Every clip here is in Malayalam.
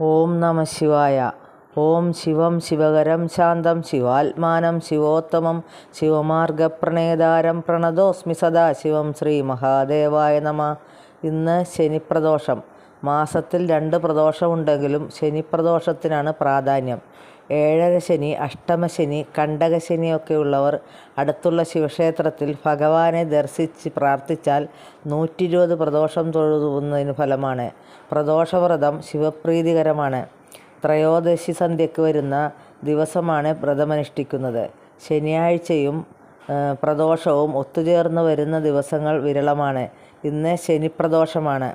ഓം നമ ശിവായ. ഓം ശിവം ശിവകരം ശാന്തം ശിവാത്മാനം ശിവോത്തമം ശിവമാർഗപ്രണേതാരം പ്രണതോസ്മി സദാശിവം ശ്രീ മഹാദേവായ നമ. ഇന്ന് ശനിപ്രദോഷം. മാസത്തിൽ രണ്ട് പ്രദോഷമുണ്ടെങ്കിലും ശനിപ്രദോഷത്തിനാണ് പ്രാധാന്യം. ഏഴര ശനി അഷ്ടമശനി കണ്ടകശനിയൊക്കെ ഉള്ളവർ അടുത്തുള്ള ശിവക്ഷേത്രത്തിൽ ഭഗവാനെ ദർശിച്ച് പ്രാർത്ഥിച്ചാൽ നൂറ്റി ഇരുപത് പ്രദോഷം തൊഴുതുന്നതിന് ഫലമാണ്. പ്രദോഷവ്രതം ശിവപ്രീതികരമാണ്. ത്രയോദശി സന്ധ്യയ്ക്ക് വരുന്ന ദിവസമാണ് വ്രതമനുഷ്ഠിക്കുന്നത്. ശനിയാഴ്ചയും പ്രദോഷവും ഒത്തുചേർന്ന് വരുന്ന ദിവസങ്ങൾ വിരളമാണ്. ഇന്ന് ശനിപ്രദോഷമാണ്.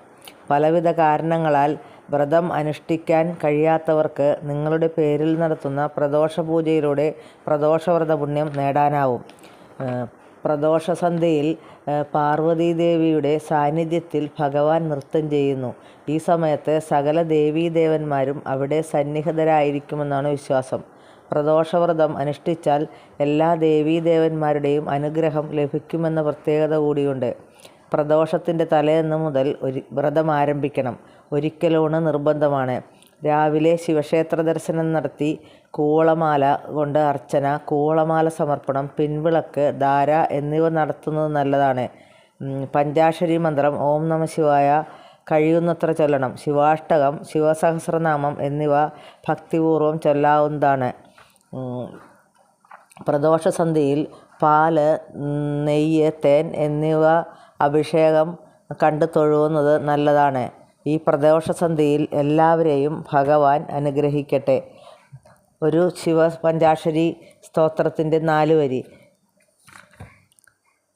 പലവിധ കാരണങ്ങളാൽ വ്രതം അനുഷ്ഠിക്കാൻ കഴിയാത്തവർക്ക് നിങ്ങളുടെ പേരിൽ നടത്തുന്ന പ്രദോഷ പൂജയിലൂടെ പ്രദോഷവ്രത പുണ്യം നേടാനാവും പ്രദോഷസന്ധ്യയിൽ പാർവതീദേവിയുടെ സാന്നിധ്യത്തിൽ ഭഗവാൻ നൃത്തം ചെയ്യുന്നു. ഈ സമയത്ത് സകല ദേവീദേവന്മാരും അവിടെ സന്നിഹിതരായിരിക്കുമെന്നാണ് വിശ്വാസം. പ്രദോഷവ്രതം അനുഷ്ഠിച്ചാൽ എല്ലാ ദേവീദേവന്മാരുടെയും അനുഗ്രഹം ലഭിക്കുമെന്ന പ്രത്യേകത കൂടിയുണ്ട്. പ്രദോഷത്തിന്റെ തലേന്ന് മുതൽ ഒരു വ്രതം ആരംഭിക്കണം. ഒരിക്കലൂണ് നിർബന്ധമാണ്. രാവിലെ ശിവക്ഷേത്ര ദർശനം നടത്തി കൂളമാല കൊണ്ട് അർച്ചന കൂളമാല സമർപ്പണം പിൻവിളക്ക് ധാര എന്നിവ നടത്തുന്നത് നല്ലതാണ്. പഞ്ചാക്ഷരി മന്ത്രം ഓം നമ ശിവായ കഴിയുന്നത്ര ചൊല്ലണം. ശിവാഷ്ടകം ശിവസഹസ്രനാമം എന്നിവ ഭക്തിപൂർവം ചൊല്ലാവുന്നതാണ്. പ്രദോഷസന്ധിയിൽ പാൽ നെയ്യ് തേൻ എന്നിവ അഭിഷേകം കണ്ടു തൊഴുവുന്നത് നല്ലതാണ്. ഈ പ്രദോഷസന്ധിയിൽ എല്ലാവരെയും ഭഗവാൻ അനുഗ്രഹിക്കട്ടെ. ഒരു ശിവ പഞ്ചാക്ഷരി സ്തോത്രത്തിന്റെ നാല് വരി.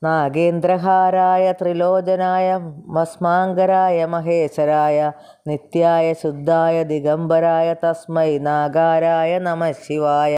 നാഗേന്ദ്രഹാരായ ത്രിലോചനായ ഭസ്മാങ്കരായ മഹേശ്വരായ നിത്യായ ശുദ്ധായ ദിഗംബരായ തസ്മൈ നാഗാരായ നമ ശിവായ.